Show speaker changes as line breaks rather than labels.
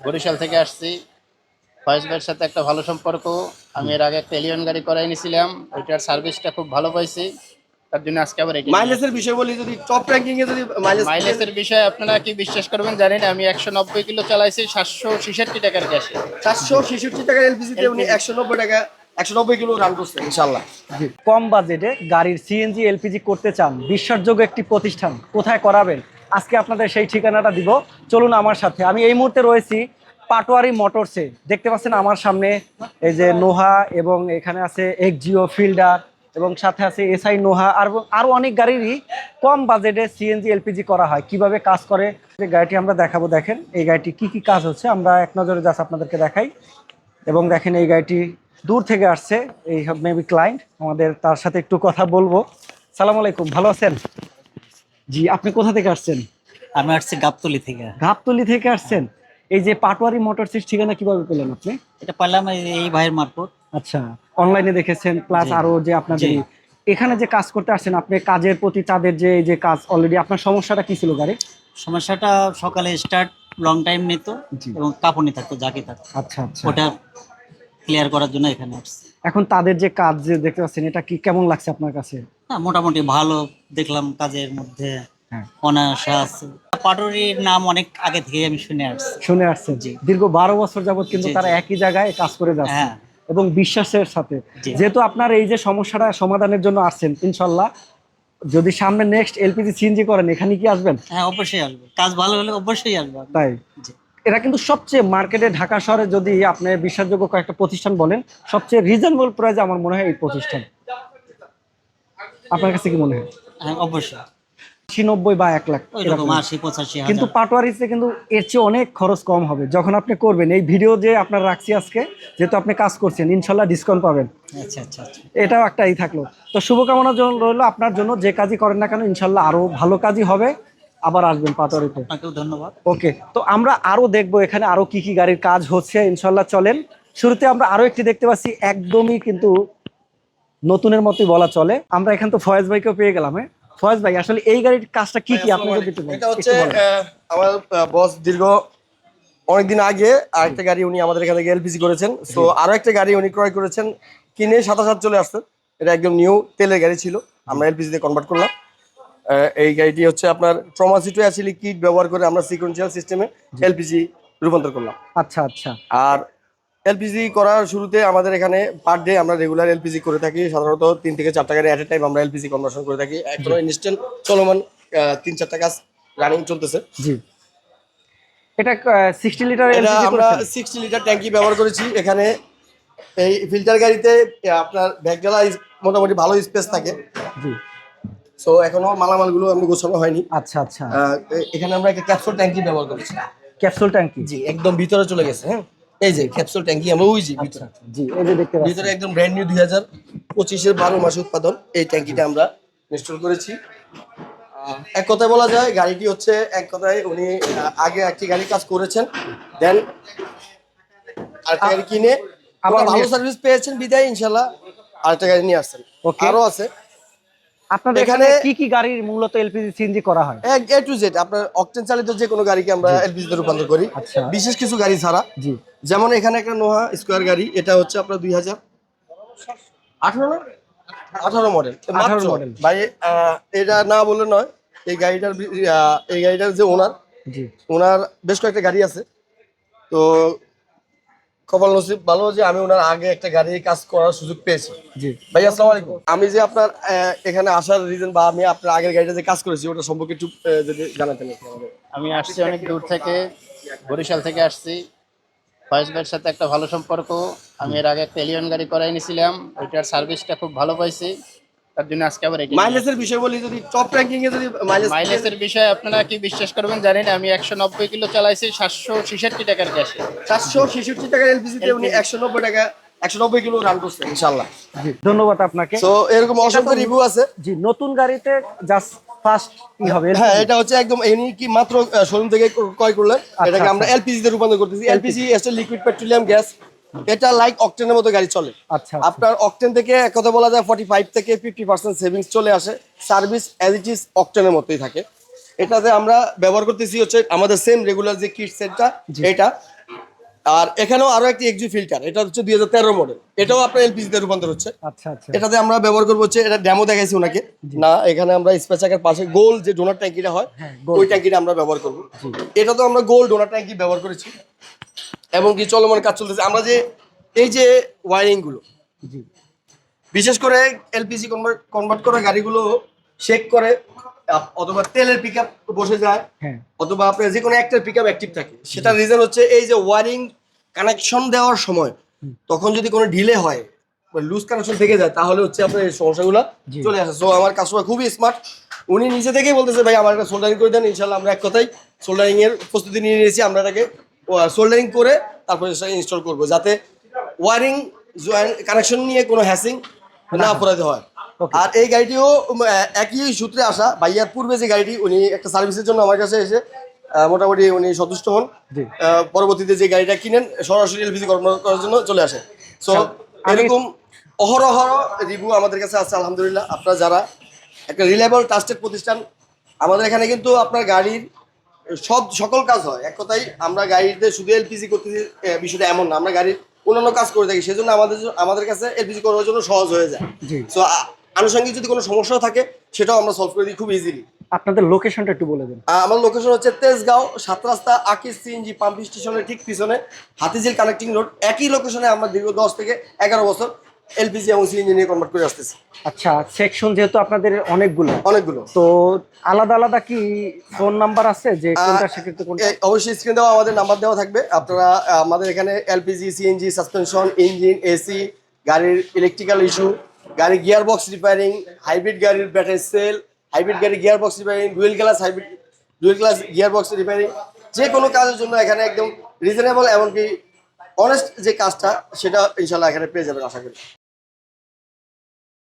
বরিশাল থেকে আসছি। ফয়েজ ভাইয়ের সাথে একটা ভালো সম্পর্ক। আমি এর আগে একটা এলিয়ন গাড়ি করাই নিয়েছিলাম ওইটার সার্ভিসটা খুব ভালো পাইছি। তার জন্য আজকে আবার এটি
মাইলেজের বিষয় বলি যদি টপ র্যাঙ্কিং এ যদি মাইলেজ
মাইলেজের বিষয়ে আপনারা কি বিশ্বাস করবেন জানি না আমি একশো নব্বই কিলো চালাইছি সাতশো ছেষট্টি টাকার গ্যাসে।
চারশো ছেষট্টি টাকার এলপিজি তে উনি একশো নব্বই টাকা একশো নব্বই কিলো রান করছেন ইনশাল্লাহ
কম বাজেটে গাড়ির সিএনজি এলপিজি করতে চান বিশ্বাসযোগ্য একটি প্রতিষ্ঠান কোথায় করাবেন? আজকে আপনাদের সেই ঠিকানাটা দিব। চলুন আমার সাথে। আমি এই মুহূর্তে রয়েছি পাটোয়ারি মোটরসে। দেখতে পাচ্ছেন আমার সামনে এই যে নোহা এবং এখানে আছে এক্সজিও ফিল্ডার এবং সাথে আছে এসআই নোহা। আর আরও অনেক গাড়িরই কম বাজেটে সিএনজি এলপিজি করা হয়। কীভাবে কাজ করে? যে গাড়িটি আমরা দেখাবো, দেখেন। এই গাড়িটি কি কি কাজ হচ্ছে আমরা এক নজরে জাস্ট আপনাদেরকে দেখাই। এবং দেখেন এই গাড়িটি দূর থেকে আসছে, এই মেবি ক্লায়েন্ট আমাদের তার সাথে একটু কথা বলব। সালাম আলাইকুম, ভালো আছেন? জি আপনি কোথা থেকে আসছেন?
আমি আসছি গাবতলি থেকে।
গাবতলি থেকে আসছেন। এই যে পাটোয়ারি মোটরসের ঠিকানা কীভাবে পেলেন আপনি?
এটা পেলাম এই- ভাইয়ের মারফত।
আচ্ছা অনলাইনে দেখেছেন প্লাস। আরও যে আপনাদের। এখানে যে কাজ করতে আসছেন আপনি কাজের প্রতি তাদের যে এই যে কাজ অলরেডি আপনার সমস্যাটা কি ছিল গাড়ি
সমস্যাটা সকালে স্টার্ট লং টাইম নিত। এবং কাঁপুনি থাকতো জাকি থাকতো।
আচ্ছা আচ্ছা।
ওটা ক্লিয়ার করার জন্য এখানে আসছি।
এখন তাদের যে কাজ যে দেখতে পাচ্ছেন এটা কি কেমন লাগছে আপনার কাছে?
না মোটামুটি ভালো দেখলাম কাজের মধ্যে।
হ্যাঁ।
অনায়াসা আছে। পাটুরির নাম অনেক আগে থেকে আমি শুনে আসছি।
শুনে আসছেন। দীর্ঘ বারো বছর যাবত কিন্তু তারা একই জায়গায় কাজ করে যাচ্ছে।
হ্যাঁ।
এবং বিশ্বাসের সাথে। যেহেতু আপনার এই যে সমস্যাটা সমাধানের জন্য আসছেন ইনশাল্লাহ যদি সামনে নেক্সট এলপিজি সিএনজি করেন এখানে কি আসবেন?
হ্যাঁ অবশ্যই আসব। কাজ ভালো হলে অবশ্যই আসব
তাই। এটা কিন্তু সবচেয়ে মার্কেটে ঢাকা শহরে যদি আপনি বিশ্বাসযোগ্য কয়েকটা প্রতিষ্ঠান বলেন সবচেয়ে রিজনেবল প্রাইসে আমার মনে হয় এই প্রতিষ্ঠান। আপনার কাছে কি মনে হয়?
হ্যাঁ অবশ্যই।
আশি নব্বই বা এক লাখ কিন্তু পাটোয়ারিতে কিন্তু এর চেয়ে অনেক খরচ কম হবে। যখন আপনি করবেন এই ভিডিও যে আপনার রাখছি আজকে যেহেতু আপনি কাজ করছেন ইনশাল্লাহ ডিসকাউন্ট পাবেন।
আচ্ছা আচ্ছা আচ্ছা।
এটাও একটা ই থাকল। তো শুভকামনা রইল আপনার জন্য। যে কাজই করেন না কেন ইনশাল্লাহ আরও ভালো কাজই হবে। আবার আসবেন পাটোয়ারিতে।
ধন্যবাদ।
ওকে তো আমরা আরও দেখব এখানে আরও কি কি গাড়ির কাজ হচ্ছে। ইনশাল্লাহ চলেন। শুরুতে আমরা আরও একটি দেখতে পাচ্ছি। একদমই কিন্তু নতুনের মতোই বলা চলে। আমরা এখান তো ফয়েজ ভাইকেও পেয়ে গেলাম হ্যাঁ? ফয়েজ ভাই আসলে এই গাড়ির কাজটা কি কি? আপনি যদি
এটা হচ্ছে আমার বস দীর্ঘ অনেকদিন আগে আরেকটা গাড়ি উনি আমাদের এখানে এলপিজি করেছেন। তো আরও একটা গাড়ি উনি ক্রয় করেছেন কিনে সাতাশ হাত চলে আসছেন এটা একদম নিউ তেলের গাড়ি ছিল আমরা এলপিজি তে কনভার্ট করলাম। এই গাড়িটি হচ্ছে আপনার ট্রমাসিটো অ্যাসিলি কিট ব্যবহার করে আমরা সিকোয়েন্সিয়াল সিস্টেমে এলপিজি রূপান্তর করলাম।
আচ্ছা আচ্ছা।
আর এলপিজি করার শুরুতে আমাদের এখানে পার ডে আমরা রেগুলার এলপিজি করে থাকি। সাধারণত তিন থেকে চারটা গাড়ি এট এ টাইম আমরা এলপিজি কনভার্সন করে থাকি। এখনও ইনস্ট্যান্ট চলমান তিন চারটা কাজ রানিং চলতেছে।
জি। এটা সিক্সটি লিটার
এটা আমরা সিক্সটি লিটার ট্যাঙ্কি ব্যবহার করেছি। এখানে এই ফিল্টার গাড়িতে আপনার ব্যাগডালা মোটামুটি ভালো স্পেস থাকে।
জি।
সো এখনও মালামালগুলো আমি গোছানো হয়নি।
আচ্ছা আচ্ছা।
এখানে আমরা একটা ক্যাপসুল ট্যাঙ্কি ব্যবহার করেছি।
ক্যাপসুল ট্যাঙ্কি
জি একদম ভিতরে চলে গেছে হ্যাঁ। এই যে ক্যাপসুল ট্যাঙ্কি আমরা ওই যে ভিতরে।
আচ্ছা, জি এই যে দেখতে পাচ্ছি
ভিতরে একদম ব্র্যান্ড নিউ দুই হাজার পঁচিশের বারো মাসে উৎপাদন এই ট্যাঙ্কিটা আমরা ইনস্টল করেছি। এক কথায় বলা যায় গাড়িটি হচ্ছে এক কথায় উনি আগে একটি গাড়ি কাজ করেছেন দেন আরেকটা গাড়ি কিনে
আবার
ভালো সার্ভিস পেয়েছেন বিদায় ইনশাল্লাহ। আরেকটা গাড়ি নিয়ে আসছেন. আরও আছে।
আপনাদের এখানে কি কি গাড়ির মূলত এলপিজি সিএনজি করা হয়?
এ টু জেড আপনার অকটেন চালিত যে কোনো গাড়িকে আমরা এলপিজি তে রূপান্তর করি।
আচ্ছা।
বিশেষ কিছু গাড়ি ছাড়া।
জি।
যেমন এখানে একটা নোহা স্কোয়ার গাড়ি এটা হচ্ছে আপনার দুই হাজার আঠারো না? আঠারো মডেল
18 model।
ভাই এটা না বললে নয় এই গাড়িটার এই গাড়িটার যে ওনার
জি।
ওনার বেশ কয়েকটা গাড়ি আছে। তো কপাল নসিব ভালো যে আমি ওনার আগে একটা গাড়ি কাজ করার সুযোগ পেয়েছি।
জি।
ভাই আসসালামু আলাইকুম। আমি যে আপনার আহ, এখানে আসার রিজন বা আমি আপনার আগের গাড়িটা যে কাজ করেছি ওটা সম্পর্কে একটু যদি জানাতেন
আমি আসছি অনেক দূর থেকে বরিশাল থেকে আসছি। ফয়েজ ভাইয়ের সাথে একটা ভালো সম্পর্ক। আমি এর আগে একটা এলিয়ন গাড়ি করাই নিয়েছিলাম ওইটার সার্ভিসটা খুব ভালো পাইছি। তার জন্য আজকে আবার
মাইলেজের বিষয় বলি যদি টপ র্যাঙ্কিং এ যদি মাইলেজ
মাইলেজের বিষয়ে আপনারা কি বিশ্বাস করবেন? জানি না আমি একশো নব্বই কিলো চালাইছি সাতশো ছেষট্টি টাকার গ্যাসে।
চারশো ছেষট্টি টাকার এলপিজি তে উনি একশো নব্বই টাকা একশো নব্বই কিলো রান
ধন্যবাদ আপনাকে।
তো এরকম অসংখ্য রিভিউ আছে।
জি নতুন গাড়িতে জাস্ট ফার্স্ট কি হবে
হ্যাঁ এটা হচ্ছে একদম কি মাত্র শোরুম থেকে ক্রয় করলেন। এটাকে
আচ্ছা।
আমরা এলপিজি তে রূপান্তর করতেছি। এলপিজি এসে লিকুইড পেট্রোলিয়াম গ্যাস এটা লাইক অকটেনের মতো গাড়ি চলে।
আচ্ছা
আপনার অকটেন থেকে এক কথা বলা যায় ফর্টি ফাইভ থেকে ফিফটি পার্সেন্ট সেভিংস চলে আসে। সার্ভিস অ্যাজ ইট ইজ অকটেনের মতোই থাকে। এটাতে আমরা ব্যবহার করতেছি হচ্ছে আমাদের সেম রেগুলার যে কিট সেটটা এটা। আর এখানেও আরও একটি এক্সি ফিল্টার এটা হচ্ছে দুই হাজার তেরো মডেল এটাও আপনার এলপিজি তে রূপান্তর হচ্ছে।
আচ্ছা আচ্ছা।
এটাতে আমরা ব্যবহার করব হচ্ছে এটা ডেমো দেখাইছি ওনাকে। না এখানে আমরা স্পেচাকের পাশে গোল যে ডোনার ট্যাঙ্কিটা হয়
হ্যাঁ,
ওই ট্যাঙ্কিটা আমরা ব্যবহার করব। এটা তো আমরা গোল ডোনার ট্যাঙ্কি ব্যবহার করেছি। এবং কি চলমান কাজ চলতেছে। আমরা যে এই যে
ওয়ারিংগুলো
বিশেষ করে এলপিজি কনভার্ট কনভার্ট করা গাড়িগুলো শেক করে অথবা তেলের পিক বসে যায়
হ্যাঁ।
অথবা আপনার যে কোনো একটার পিক অ্যাক্টিভ থাকে। সেটার রিজন হচ্ছে এই যে ওয়ারিং কানেকশন দেওয়ার সময় তখন যদি কোনো ডিলে হয় লুজ কানেকশন থেকে যায় তাহলে হচ্ছে আপনার এই সমস্যাগুলো চলে আসে। সো আমার কাস্টমার খুবই স্মার্ট উনি নিজে থেকেই বলতেছে ভাই আমার একটা সোল্ডারিং করে দেন ইনশাল্লাহ আমরা এক কথাই সোল্ডারিং এর প্রস্তুতি নিয়ে নিয়েছি আমরা এটাকে সোল্ডারিং করে তারপরে ইনস্টল করব যাতে ওয়ারিং কানেকশন নিয়ে কোনো হ্যাসিং না পড়াতে হয়।
Okay.
আর এই গাড়িটিও একই সূত্রে আসা ভাইয়ার পূর্বে যে গাড়িটি উনি একটা সার্ভিসের জন্য আমার কাছে এসে মোটামুটি উনি সন্তুষ্ট হন। পরবর্তীতে যে গাড়িটা কিনেন সরাসরি এলপিজি করার জন্য চলে আসে। সো
আচ্ছা,
এরকম অহরহ রিভিউ আমাদের কাছে আছে আলহামদুলিল্লাহ। আপনারা যারা একটা রিলেবল ট্রাস্টেড প্রতিষ্ঠান আমাদের এখানে কিন্তু আপনার গাড়ির সব সকল কাজ হয়। এক কথাই আমরা গাড়িতে শুধু এলপিজি করতে বিষয়টা এমন না। আমরা গাড়ির অন্যান্য কাজ করে থাকি সেজন্য আমাদের আমাদের কাছে এলপিজি করার জন্য সহজ হয়ে যায়। সো আনুষঙ্গিক যদি কোনো সমস্যা থাকে সেটাও আমরা সলভ করে দিই খুব ইজিলি
আপনাদের লোকেশনটা একটু বলে দেন।
আমার লোকেশন হচ্ছে তেজগাঁও সাত রাস্তা আকিস সিএনজি পাম্প স্টেশনের ঠিক পিছনে হাতিঝিল কানেক্টিং রোড একই লোকেশনে আমরা দীর্ঘ দশ থেকে এগারো বছর এলপিজি এবং সিএনজি নিয়ে কনভার্ট করে আসতেছি।
আচ্ছা সেকশন যেহেতু আপনাদের অনেকগুলো
অনেকগুলো।
তো আলাদা আলাদা কি ফোন নাম্বার আছে যে কোনটা সেক্ষেত্রে কোনটা?
অবশ্যই স্ক্রিন দেওয়া আমাদের নাম্বার দেওয়া থাকবে। আপনারা আমাদের এখানে LPG CNG suspension engine AC গাড়ির ইলেকট্রিক্যাল ইস্যু গাড়ির গিয়ার বক্স রিপেয়ারিং হাইব্রিড গাড়ির ব্যাটারি সেল হাইব্রিড গাড়ির gear box repairing dual glass hybrid dual glass gear box repairing যে কোনো কাজের জন্য এখানে একদম রিজনেবল এমনকি অনেস্ট যে কাজটা সেটা ইনশাল্লাহ এখানে পেয়ে যাবেন আশা করি।